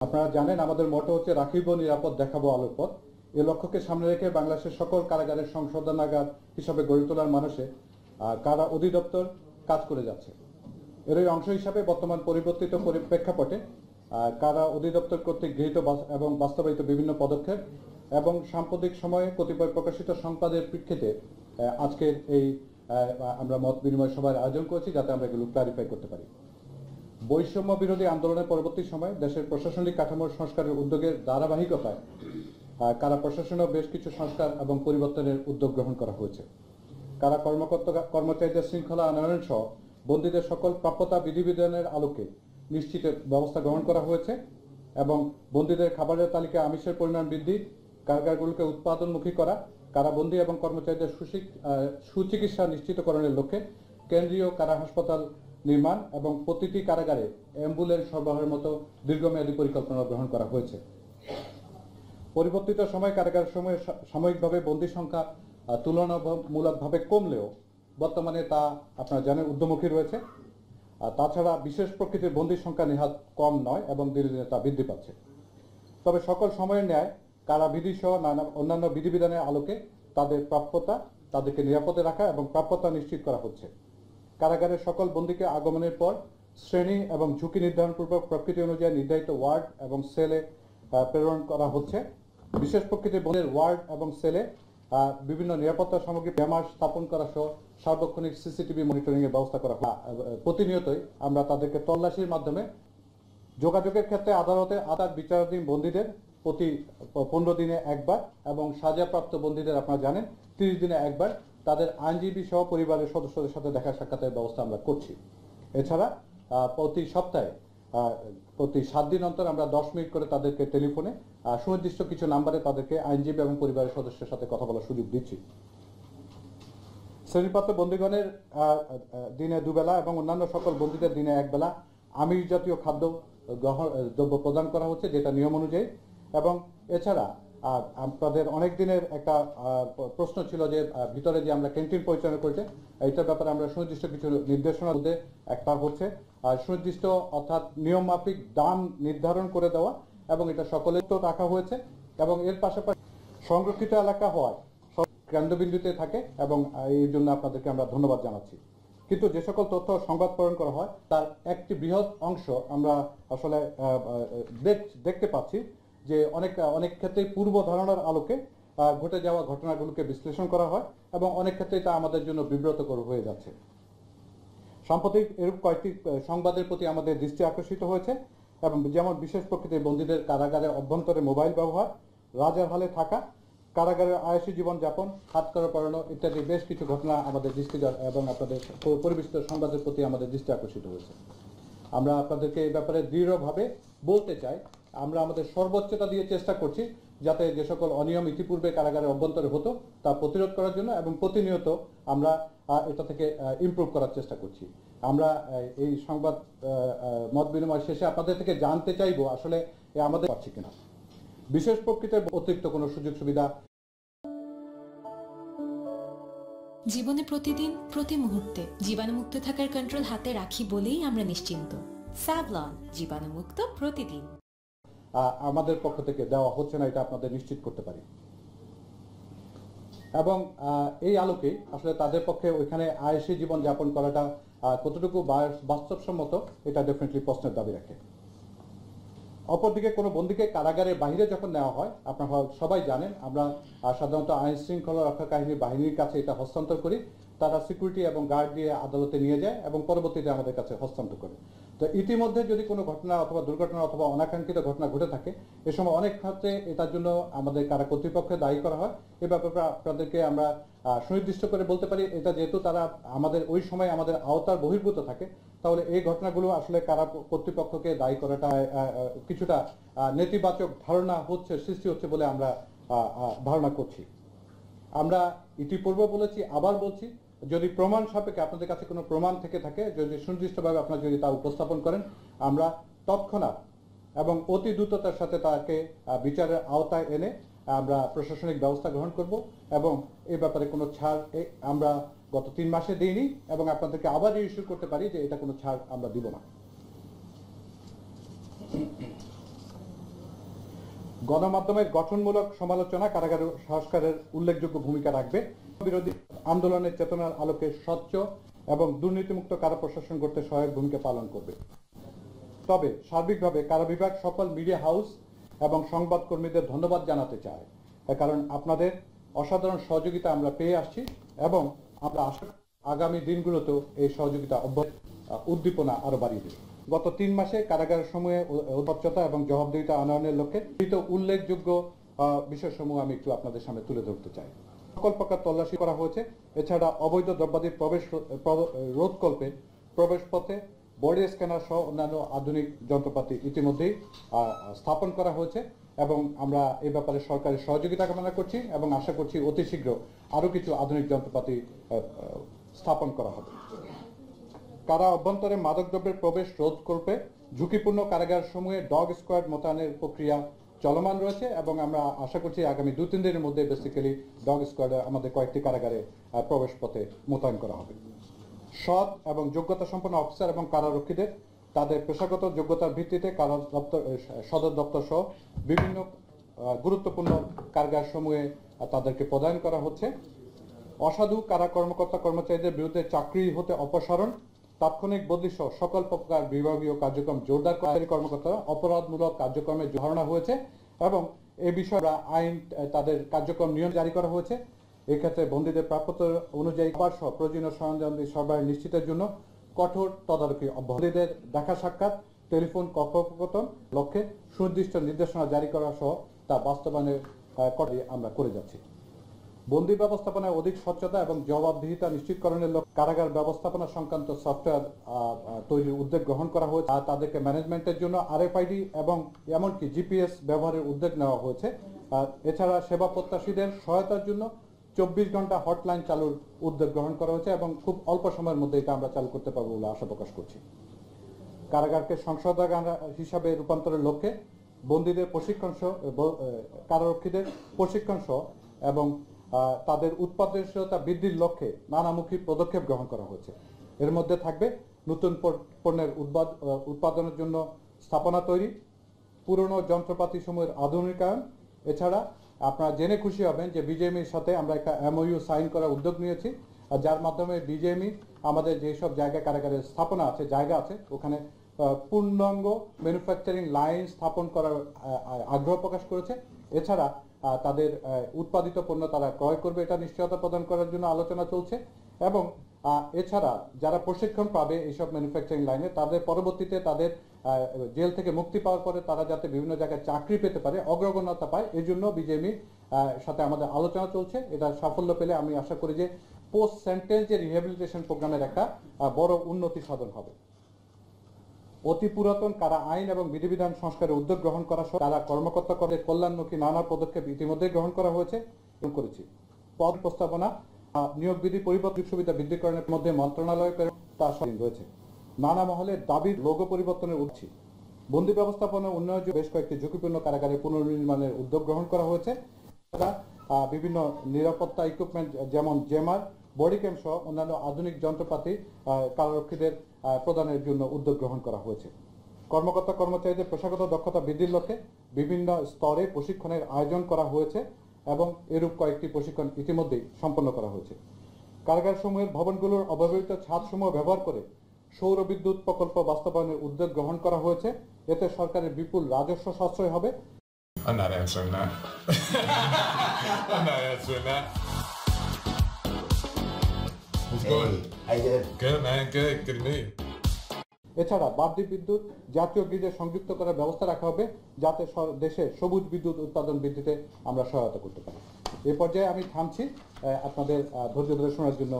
আপনারা জানেন, আমাদের মোটো হচ্ছে, রাখিব, নিরাপদ, দেখাবো আলোর পথ এ লক্ষ্যকে সামনে রেখে বাংলাদেশের সকল কারাগারের সংশোধনাগার হিসাবে গড়ে তোলার মানুষে কারা অধিদপ্তর কাজ করে যাচ্ছে। এরই অংশ হিসাবে বর্তমান পরিবর্তিত পরি- প্রেক্ষাপটে কারা অধিদপ্তর কর্তৃক গৃহীত এবং বাস্তবায়িত বিভিন্ন পদক্ষেপ এবং সাম্প্রতিক সময়ে কতিপয় প্রকাশিত সংবাদের প্রেক্ষিতে আজকের এই আমরা মত বিনিময় সভার আয়োজন করেছি যাতে আমরা এগুলো ক্লারিফাই করতে পারি। বৈষম্য বিরোধী আন্দোলনের পরবর্তী সময়ে দেশের প্রশাসনিক কাঠামোর সংস্কারের উদ্যোগের ধারাবাহিকতায় কারা প্রশাসনেও বেশ কিছু সংস্কার এবং পরিবর্তনের উদ্যোগ গ্রহণ করা হয়েছে। কারা কর্মকর্তা, কর্মচারীদের শৃঙ্খলা আনয়ন সহ বন্দীদের সকল প্রাপ্যতা বিধিবিধানের আলোকে নিশ্চিতের ব্যবস্থা গ্রহণ করা হয়েছে এবং বন্দীদের খাবারের তালিকায় আমিষের পরিমাণ বৃদ্ধি, কারাগারগুলোকে উৎপাদনমুখী করা কারাবন্দী এবং কর্মচারীদের সুচিকিৎসা নিশ্চিতকরণের লক্ষ্যে কেন্দ্রীয় কারা হাসপাতাল নির্মাণ এবং প্রতিটি কারাগারে অ্যাম্বুলেন্স সরবরাহের মতো দীর্ঘমেয়াদী পরিকল্পনা গ্রহণ করা হয়েছে। পরিবর্তিত সময় কারাগার সময়ে সাময়িকভাবে বন্দী সংখ্যা তুলনামূলকভাবে কমলেও বর্তমানে তা আপনারা জানেন উদ্যমুখী রয়েছে। আর তাছাড়া বিশেষ প্রকৃতির বন্দির সংখ্যা নেহাত কম নয় এবং ধীরে ধীরে তা বৃদ্ধি পাচ্ছে। তবে সকল সময়ের ন্যায় কারা বিধি সহ নানা অন্যান্য বিধিবিধানের আলোকে তাদের প্রাপ্যতা, তাদেরকে নিরাপদে রাখা এবং প্রাপ্যতা নিশ্চিত করা হচ্ছে। কারাগারের সকল বন্দীকে আগমনের পর শ্রেণি এবং ঝুঁকি নির্ধারণপূর্বক প্রকৃতি অনুযায়ী নির্ধারিত ওয়ার্ড এবং সেলে প্রেরণ করা হচ্ছে। বিশেষ প্রকৃতির বন্দির ওয়ার্ড এবং সেলে বিভিন্ন নিরাপত্তা সামগ্রী ব্যামার স্থাপন করা সহ সার্বক্ষণিক সিসিটিভি মনিটরিং এর ব্যবস্থা করা হয় প্রতিনিয়তই আমরা তাদেরকে তল্লাশির মাধ্যমে যোগাযোগের ক্ষেত্রে আদালতে আদার বিচারাধীন বন্দীদের প্রতি পনেরো দিনে একবার এবং সাজাপ্রাপ্ত বন্দীদের, আপনারা জানেন, তিরিশ দিনে একবার তাদের আইনজীবী সহ পরিবারের সদস্যদের সাথে দেখা সাক্ষাতের ব্যবস্থা আমরা করছি। এছাড়া প্রতি সপ্তাহে প্রতি সাত দিন অন্তর আমরা দশ মিনিট করে তাদেরকে টেলিফোনে সুনির্দিষ্ট কিছু নাম্বারে তাদেরকে আইনজীবী এবং পরিবারের সদস্যের সাথে কথা বলার সুযোগ দিচ্ছি। শ্রেণীপ্রাপ্ত বন্দীগণের দিনে দুবেলা এবং অন্যান্য সকল বন্দীদের দিনে একবেলা আমিষ জাতীয় খাদ্য গ্রহণ দ্রব্য প্রদান করা হচ্ছে, যেটা নিয়ম অনুযায়ী। এবং এছাড়া আপনাদের অনেক দিনের একটা প্রশ্ন ছিল যে ভিতরে যে আমরা ক্যান্টিন পরিচালনা করছে, এইটার ব্যাপারে আমরা সুনির্দিষ্ট কিছু নির্দেশনার মধ্যে একটা হচ্ছে। আর সুনির্দিষ্ট অর্থাৎ নিয়ম মাফিক দাম নির্ধারণ করে দেওয়া এবং এটা সকলের তো রাখা হয়েছে এবং এর পাশাপাশি সংরক্ষিত এলাকা হওয়ায় কেন্দ্রবিন্দুতে থাকে এবং এই জন্য আপনাদেরকে আমরা ধন্যবাদ জানাচ্ছি। কিন্তু যে সকল তথ্য সংবাদ প্রেরণ করা হয়, তার একটি বৃহৎ অংশ আমরা আসলে দেখতে পাচ্ছি। যে অনেক অনেক ক্ষেত্রে পূর্ব ধারণার আলোকে ঘটে যাওয়া ঘটনাগুলোকে বিশ্লেষণ করা হয় এবং অনেক ক্ষেত্রেই তা আমাদের জন্য বিব্রতকর হয়ে যাচ্ছে। সাম্প্রতিক এরূপ কয়েকটি সংবাদের প্রতি আমাদের দৃষ্টি আকর্ষিত হয়েছে এবং যেমন বিশেষ প্রকৃতির বন্দীদের কারাগারে অভ্যন্তরে মোবাইল ব্যবহার, রাজার হালে থাকা, কারাগারের আয়সী জীবনযাপন, হাত করা পড়ানো ইত্যাদি বেশ কিছু ঘটনা আমাদের দৃষ্টি এবং আপনাদের পরিবেশিত সংবাদের প্রতি আমাদের দৃষ্টি আকর্ষিত হয়েছে। আমরা আপনাদেরকে এই ব্যাপারে দৃঢ়ভাবে বলতে চাই আমরা আমাদের সর্বোচ্চতা দিয়ে চেষ্টা করছি যাতে যে সকল অনিয়ম ইতিপূর্বে কারাগারের অভ্যন্তরে হতো, তা প্রতিরোধ করার জন্য এবং প্রতিনিয়ত আমরা এটা থেকে ইমপ্রুভ করার চেষ্টা করছি। আমরা এই সংবাদ মত বিনিময় শেষে আপনাদের থেকে জানতে চাইব আসলে আমাদের পাচ্ছি কিনা। বিশেষ প্রকৃতির অতিরিক্ত কোনো সুযোগ সুবিধা জীবনে প্রতিদিন, প্রতি মুহূর্তে জীবাণুমুক্ত থাকার কন্ট্রোল হাতে রাখি বলেই আমরা নিশ্চিন্ত। স্যাভলন জীবাণুমুক্ত প্রতিদিন। আমাদের পক্ষ থেকে দেওয়া হচ্ছে না, এটা আপনাদের নিশ্চিত করতে পারি। এবং এই আলোকে আসলে তাদের পক্ষে ওইখানে আয়সী জীবন যাপন করাটা কতটুকু বাস্তবসম্মত, এটা ডেফিনেটলি প্রশ্নের দাবি রাখে। অপরদিকে কোনো বন্দীকে কারাগারের বাইরে যখন নেওয়া হয়, আপনারা সবাই জানেন, আমরা সাধারণত আইন শৃঙ্খলা রক্ষা কাহিনী বাহিনীর কাছে এটা হস্তান্তর করি, তারা সিকিউরিটি এবং গার্ড দিয়ে আদালতে নিয়ে যায় এবং পরবর্তীতে আমাদের কাছে হস্তান্তর করে। ইতিমধ্যে যদি কোনো ঘটনা অথবা দুর্ঘটনা অথবা অনাকাঙ্ক্ষিত ঘটনা ঘটে থাকে, এ সময় অনেক ক্ষেত্রে এটার জন্য আমাদের কারা কর্তৃপক্ষে দায়ী করা হয়। এ ব্যাপারে আপনাদেরকে আমরা সুনির্দিষ্ট করে বলতে পারি, এটা যেহেতু তারা আমাদের ওই সময় আমাদের আওতার বহির্ভূত থাকে, তাহলে এই ঘটনাগুলো আসলে কারা কর্তৃপক্ষকে দায়ী করাটা কিছুটা নেতিবাচক ধারণা হচ্ছে, সৃষ্টি হচ্ছে বলে আমরা ধারণা করছি। আমরা ইতিপূর্বে বলেছি, আবার বলছি যদি প্রমাণ সাপেক্ষে আপনাদের কাছে কোনো প্রমাণ থেকে থাকে, যদি সুনির্দিষ্টভাবে আপনারা যদি তা উপস্থাপন করেন, আমরা তৎক্ষণাৎ এবং অতি দ্রুততার সাথে তাকে বিচারের আওতায় এনে আমরা প্রশাসনিক ব্যবস্থা গ্রহণ করব এবং এ ব্যাপারে কোনো ছাড় আমরা গত তিন মাসে দিইনি এবং আপনাদেরকে আবার ইস্যু করতে পারি যে এটা কোনো ছাড় আমরা দিব না। গণমাধ্যমের গঠনমূলক সমালোচনা কারাগার সংস্কারের উল্লেখযোগ্য ভূমিকা রাখবে। বিরোধী আন্দোলনের চেতনার আলোকে স্বচ্ছ এবং দুর্নীতিমুক্ত কারা প্রশাসন করতে সহায়ক ভূমিকা পালন করবে। তবে সার্বিকভাবে কারা বিভাগ সকল মিডিয়া হাউস এবং সংবাদকর্মীদের ধন্যবাদ জানাতে চায়। তার কারণ আপনাদের অসাধারণ সহযোগিতা আমরা পেয়ে আসছি এবং আমরা আগামী দিনগুলোতেও এই সহযোগিতা উদ্দীপনা আরও বাড়িয়ে দেবে। গত তিন মাসে কারাগার সময়ে উদ্ভচ্ছতা এবং জবাবদিহিতা আনয়নের লক্ষ্যে কৃত উল্লেখযোগ্য বিষয়সমূহ আমি একটু আপনাদের সামনে তুলে ধরতে চাই। সকল প্রকার তল্লাশি করা হয়েছে। এছাড়া অবৈধ দ্রব্যাদির প্রবেশ রোধকল্পে প্রবেশ পথে বডি স্ক্যানার সহ অন্যান্য আধুনিক যন্ত্রপাতি ইতিমধ্যেই স্থাপন করা হয়েছে এবং আমরা এ ব্যাপারে সরকারের সহযোগিতা কামনা করছি এবং আশা করছি অতি শীঘ্র আরও কিছু আধুনিক যন্ত্রপাতি স্থাপন করা হবে। কারা অভ্যন্তরে মাদকদ্রব্যের প্রবেশ রোধ করবে। ঝুঁকিপূর্ণ কারাগার সমূহে ডগ স্কোয়াড মোতায়েনের প্রক্রিয়া চলমান রয়েছে এবং আমরা আশা করছি আগামী দু তিন দিনের মধ্যে বেসিক্যালি ডগ স্কোয়াড আমাদের কয়েকটি কারাগারে প্রবেশ পথে মোতায়েন করা হবে। সৎ এবং যোগ্যতা সম্পন্ন অফিসার এবং কারারক্ষীদের, তাদের পেশাগত যোগ্যতার ভিত্তিতে কারা দপ্তর সদর দপ্তর সহ বিভিন্ন গুরুত্বপূর্ণ কারাগার সমূহে তাদেরকে প্রদান করা হচ্ছে। অসাধু কারা কর্মকর্তা কর্মচারীদের বিরুদ্ধে চাকরি হতে অপসারণ তাৎক্ষণিক বদলি সহ সকল প্রকার বিভাগীয় কার্যক্রম জোরদার কর্মচারী কর্মকর্তারা অপরাধমূলক কার্যক্রমে ধারণা হয়েছে এবং এ বিষয়ে আইন তাদের কার্যক্রম নিয়ম জারি করা হয়েছে। এক্ষেত্রে বন্দীদের প্রাপ্যতা অনুযায়ী খাবার সহ প্রয়োজনীয় সরঞ্জাম সরবরাহ নিশ্চিতের জন্য কঠোর তদারকি বন্দীদের দেখা সাক্ষাৎ, টেলিফোন, কথোপকথন লক্ষ্যে সুনির্দিষ্ট নির্দেশনা জারি করা সহ তা বাস্তবায়নের আমরা করে যাচ্ছি। বন্দি ব্যবস্থাপনায় অধিক স্বচ্ছতা এবং জবাবদিহিতা নিশ্চিতকরণের লক্ষ্যে কারাগার ব্যবস্থাপনা সংক্রান্ত সফটওয়্যার তৈরির উদ্যোগ গ্রহণ করা হয়েছে। আর তাদেরকে ম্যানেজমেন্টের জন্য আরএফআইডি এবং এমনকি জিপিএস ব্যবহারের উদ্যোগ নেওয়া হয়েছে। এছাড়া সেবা প্রত্যাশীদের সহায়তার জন্য চব্বিশ ঘণ্টা হটলাইন চালুর উদ্যোগ গ্রহণ করা হয়েছে এবং খুব অল্প সময়ের মধ্যে এটা আমরা চালু করতে পারব বলে আশা প্রকাশ করছি। কারাগারকে সংশোধনাগার হিসাবে রূপান্তরের লক্ষ্যে বন্দীদের প্রশিক্ষণ সহ কারারক্ষীদের প্রশিক্ষণ সহ এবং তাদের উৎপাদনশীলতা বৃদ্ধির লক্ষ্যে নানামুখী পদক্ষেপ গ্রহণ করা হয়েছে। এর মধ্যে থাকবে নতুন পণ্যের উৎপাদ উৎপাদনের জন্য স্থাপনা তৈরি, পুরনো যন্ত্রপাতি সমূহের আধুনিকায়ন। এছাড়া আপনারা জেনে খুশি হবেন যে বিজেএমির সাথে আমরা একটা এমওইউ সাইন করার উদ্যোগ নিয়েছি, আর যার মাধ্যমে বিজেএমই আমাদের যেসব জায়গা কারাগারের স্থাপনা আছে, জায়গা আছে, ওখানে পূর্ণাঙ্গ ম্যানুফ্যাকচারিং লাইন স্থাপন করার আগ্রহ প্রকাশ করেছে। এছাড়া তাদের উৎপাদিত পণ্য তারা ক্রয় করবে, এটা নিশ্চয়তা প্রদান করার জন্য আলোচনা চলছে। এবং এছাড়া যারা প্রশিক্ষণ পাবে এইসব ম্যানুফ্যাকচারিং লাইনে তাদের পরবর্তীতে তাদের জেল থেকে মুক্তি পাওয়ার পরে তারা যাতে বিভিন্ন জায়গায় চাকরি পেতে পারে, অগ্রগণ্যতা পায় এই জন্য বিজেপি সাথে আমাদের আলোচনা চলছে। এটা সাফল্য পেলে আমি আশা করি যে পোস্ট সেন্টেন্স যে রিহ্যাবিলিটেশন প্রোগ্রামের একটা বড় উন্নতি সাধন হবে। অতি পুরাতন কারা আইন এবং বিধিবিধান সংস্কারের উদ্যোগ গ্রহণ করা সহ তারা কর্মকর্তা করে কল্যাণমুখী নানা পদক্ষেপ ইতিমধ্যে গ্রহণ করা হয়েছে করেছি। পদ প্রস্তাবনা নিয়োগ বিধি পরিবর্তন সুবিধা বৃদ্ধিকরণের মধ্যে মন্ত্রণালয় তা স্বাধীন রয়েছে। নানা মহলে দাবির লোগো পরিবর্তনের উঠছি বন্দি ব্যবস্থাপনা উন্নয়ন বেশ কয়েকটি ঝুঁকিপূর্ণ কারাগারের পুনর্নির্মাণের উদ্যোগ গ্রহণ করা হয়েছে। বিভিন্ন নিরাপত্তা ইকুইপমেন্ট যেমন জেমার বডি ক্যাম্প সহ অন্যান্য আধুনিক যন্ত্রপাতি কারারক্ষীদের প্রদানের জন্য উদ্যোগ গ্রহণ করা হয়েছে কর্মকর্তা কর্মচারীদের পেশাগত দক্ষতা বৃদ্ধির লক্ষ্যে বিভিন্ন স্তরে প্রশিক্ষণের আয়োজন করা হয়েছে এবং এরূপ কয়েকটি প্রশিক্ষণ ইতিমধ্যেই সম্পন্ন করা হয়েছে কারাগার সমূহের ভবনগুলোর অব্যবহৃত ছাদসমূহ ব্যবহার করে সৌর বিদ্যুৎ প্রকল্প বাস্তবায়নের উদ্যোগ গ্রহণ করা হয়েছে এতে সরকারের বিপুল রাজস্ব সাশ্রয় হবে I'm not answering that. I'm not answering that. What's good? How you doing? Good, man. Good. Good to meet you. এছাড়া বাড়তি বিদ্যুৎ জাতীয় গ্রিডে সংযুক্ত করার ব্যবস্থা রাখা হবে যাতে দেশে সবুজ বিদ্যুৎ উৎপাদন বৃদ্ধিতে আমরা সহায়তা করতে পারি এ পর্যায়ে আমি থামছি আহ, আপনাদের আহ, ধৈর্য ধরে শোনার জন্য